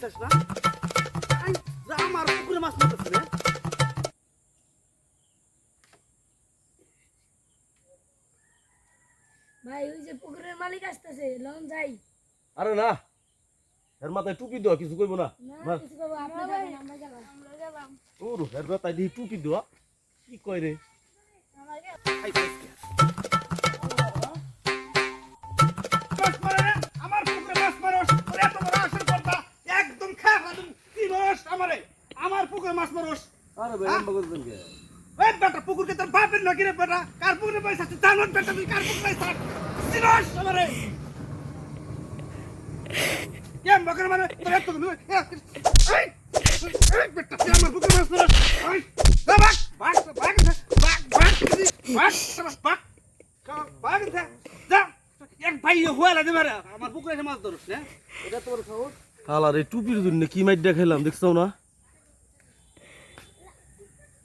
বিশ্বাস না? আমার পুকুরে মাছ মারতেছে না ভাই ওই যে পুকুরের মালিক আসতেছে লন যাই। আরে না এর মাথায় টুপি দেওয়া কিছু কইব না? ওর এর মাথায় টুপি দেওয়া কি কয় রে? আমারে আমার পুকুরে মাছ মারস। আরে ভাই এমন করতেছেন কে? এই বেটা পুকুরকে তোর বাপের নাকি রে বেটা? কার পুকুরে পয়সা বেটা তুই কার পুকুরে পয়সা সিরস আমারে। কেম বকর মানে তোর এতগুলো এই এই বেটা তুই আমার পুকুরে মাছ মারস। এই বাক বাক বাক বাক বাক বাক বাক বাক এক ভাই হওয়া দে মারা। আমার পুকুরে মাছ ধরস না এটা তোর খাওয়া এই টুপির জন্য কি মাইট দেখাইলাম দেখছ না?